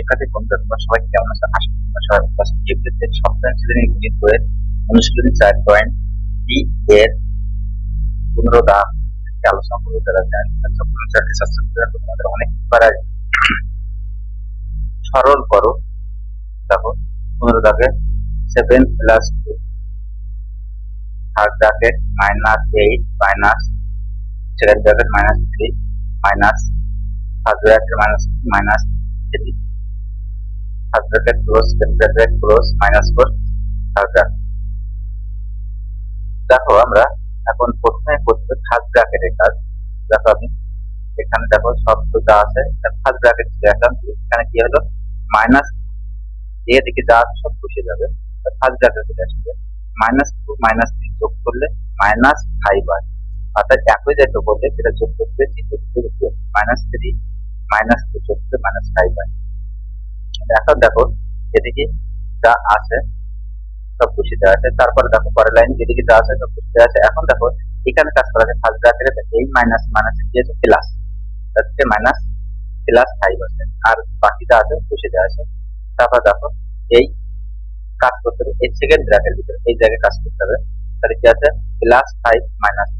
শিক্ষার্থী বন্ধুরা তোমরা সবাই কেমন আছো আশা করি তোমরা সবাই আছো এপ্রিলতে সপ্তম শ্রেণির গণিত বইয়ের অনুশীলনী চার পয়েন্ট ডি এর পনেরো দাম থেকে আলোচনা করব। যারা জানেন সম্পূর্ণ চাকরি রাখো তোমাদের অনেক বার আসবে। সরল করো। দেখো, পনেরো দাগে seven plus two third bracket minus eight minus second bracket minus three minus third bracket minus minus third bracket close second bracket close minus four third bracket দেখো, আমরা এখন প্রথমে করতে থার্ড ব্র্যাকেটের কাজ। দেখো আমি এখানে দেখো শব্দ যা আছে থার্ড ব্র্যাকেট দেখলাম এখানে কি হলো? মাইনাস এ দিকে যা আছে সব বসে যাবে। থার্ড ব্র্যাকেট চলে আসবে। মাইনাস টু মাইনাস থ্রি যোগ করলে মাইনাস ফাইভ হয়। অর্থাৎ একই যেটা বললে সেটা যোগ করতে মাইনাস থ্রি মাইনাস টু যোগ করতে মাইনাস ফাইভ হয়। এখন দেখো, এদিকে যা আছে সব খুশি দেওয়া আছে, তারপরে দেখো পরের লাইন এদিকে যা আছে সব খুশি দেওয়া আছে, এখন দেখো এখানে কাজ করা আছে ফার্স্ট ব্র্যাকেটে এই মাইনাস মাইনাস আছে প্লাস তাতে মাইনাস প্লাস ফাইভ আছে। আর বাকি যা আছে খুশি দেওয়া আছে, তারপর দেখো এই কাজ করতে হবে, এই সেকেন্ড ব্র্যাকেট ভিতরে, এই জায়গায় কাজ করতে হবে। তাহলে কি আছে? প্লাস ফাইভ মাইনাস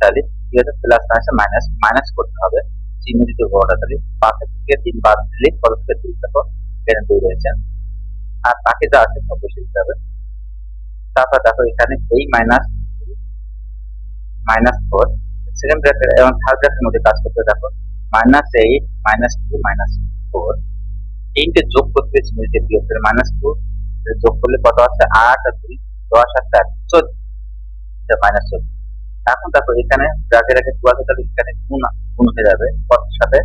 তাহলে কি আছে? প্লাস মাইনাস মাইনাস মাইনাস করতে হবে। চিহ্ন দিতে বড়টা তাহলে পাঁচ থেকে তিন বাদ দিলে কত থেকে দুই দেখো এখানে দুই রয়েছে আর বাকি যা আছে সব বসে দিতে হবে। তারপর দেখো এখানে এই minus minus four second bracket এবং থার্ড ব্র্যাকেটের মধ্যে কাজ করতে দেখো minus eight minus two minus four এইটে যোগ করতে চিহ্নিতে বিয়োগ মাইনাস টু যোগ করলে কত আছে? আট আর দুই, দশ আর চার, চোদ্দ। মাইনাস চোদ্দ। এখন দেখো এখানে ব্র্যাকেট রেখে টু আছে, তাহলে এখানে গুণ গুণ হয়ে যাবে কতর সাথে?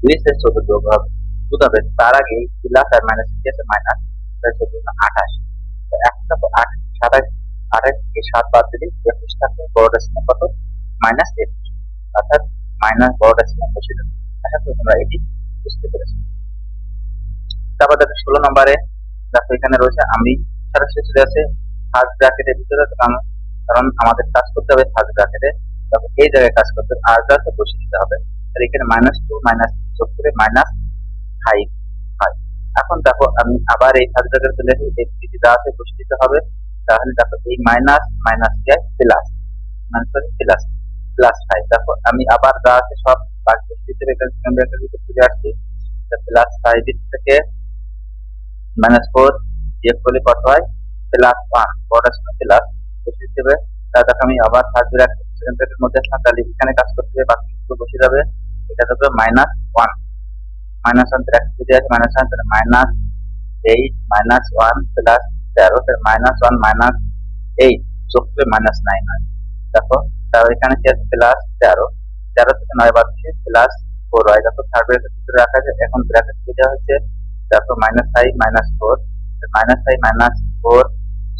দুই এর চোদ্দ যোগ হবে। বুঝতে তার আগে প্লাস আর মাইনাস কি আছে মাইনাস আঠাশ। এখন দেখো সাতাশ আঠাশ থেকে সাত বাদ দিলে একুশ থাকবে বড়টা ছিল কত? মাইনাস একুশ অর্থাৎ মাইনাস বড়টা ছিল? বসে আশা করি তোমরা এটি বুঝতে পেরেছ। তারপর দেখো ষোলো নম্বরে, দেখো এখানে রয়েছে আমি, সরাসরি চলে আসে ফার্স্ট ব্র্যাকেটের ভিতরে, কারণ আমাদের কাজ করতে হবে ফার্স্ট ব্র্যাকেটে দেখো এই জায়গায় কাজ করতে হবে, আর ব্র্যাকেট বসে দিতে হবে। তাহলে এখানে মাইনাস টু মাইনাস যোগ করে মাইনাস ফাইভ হয় এখন দেখো, আমি আবার এই ব্র্যাকেট চলে আসি এই যা আছে বসে হবে, তাহলে দেখো, এই মাইনাস মাইনাস কে plus minus plus plus five দেখো, আমি আবার যা আছে সব বাদ বসে ভিতরে চলে আসছি। প্লাস ফাইভ থেকে মাইনাস ফোর বিয়োগ করলে কত হয়? প্লাস ওয়ান ছিল প্লাস বসে হবে। তাহলে দেখো, আমি আবার থার্ড ব্র্যাকেট সেকেন্ড মধ্যে তাহলে এখানে কাজ করতে হবে, বাকি বসে যাবে। এটা দেখো মাইনাস মাইনাস ওয়ান ব্র্যাকেট যদি আছে মাইনাস ওয়ান তাহলে minus eight minus one plus তেরো মাইনাস ওয়ান মাইনাস এইট যোগ করে মাইনাস নাইন হয়। দেখো তাহলে এখানে কি আছে? প্লাস তেরো তেরো থেকে নয় বাদ দিয়ে প্লাস ফোর হয়। দেখো থার্ড ব্র্যাকেট ভিতরে রাখা আছে? এখন ব্র্যাকেট দেওয়া হচ্ছে দেখো minus five minus four minus five minus four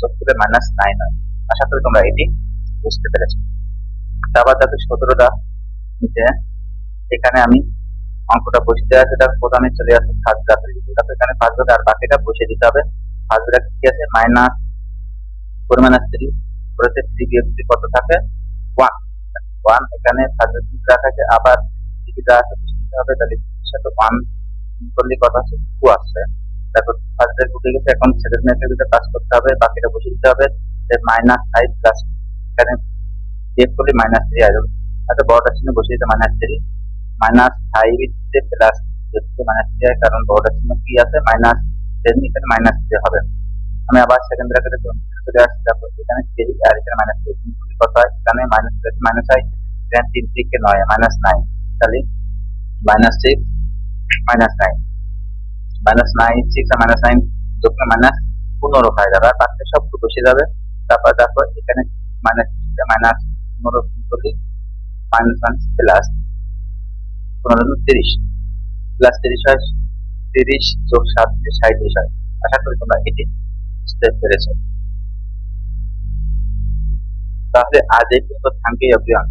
যোগ করে মাইনাস নাইন হয়। আশা করি তোমরা এটি বুঝতে পেরেছ। তারপর দেখো, সতেরোটা নিচে, এখানে আমি অঙ্কটা বসে আছে তার প্রথমে চলে আসে ফার্স্ট এখানে ফার্স্ট ব্র্যাকেট আর বাকিটা বসে দিতে হবে। ফার্স্ট ব্র্যাকেট কি আছে? মাইনাস ফোর মাইনাস থ্রি করেছে থ্রি বিয়োগ থ্রি কত থাকে? ওয়ান ওয়ান এখানে ফার্স্ট ব্র্যাকেট রাখা আছে, আবার যা আছে বসে দিতে হবে, তাহলে সাথে ওয়ান করলে কত আছে? টু আসছে। তারপর ফার্স্ট ব্র্যাকেট উঠে গেছে, এখন সেকেন্ড ভিতরে কাজ করতে হবে, বাকিটা বসে দিতে হবে। মাইনাস ফাইভ প্লাস এখানে বিয়োগ করলে মাইনাস থ্রি আসবে। আচ্ছা বড়টা চিহ্ন বসে দিতে minus three minus five plus minus three কারণ বড়টা চিহ্ন কি আছে মাইনাস টেন এখানে মাইনাস থ্রি হবে। আমি আবার সেকেন্ড ব্র্যাকেটে চলে আসছি, তারপর এখানে থ্রি আর এখানে মাইনাস থ্রি কত হয়? এখানে মাইনাস মাইনাস হয় এখানে তিন থেকে নয় মাইনাস নাইন তাহলে minus six minus nine minus nine six minus nine যোগ মাইনাস পনেরো হয়ে যাবে, আর বাকি সব বসে যাবে। তারপর তারপর এখানে মাইনাস মাইনাস পনেরো মাইনাস মাইনাস প্লাস পনেরো, তিরিশ। প্লাস তিরিশ তিরিশ যোগ সাত সাঁত্রিশ আশা করি তোমরা এটি তাহলে আজ এই পর্যন্ত। থাকবে অভিযান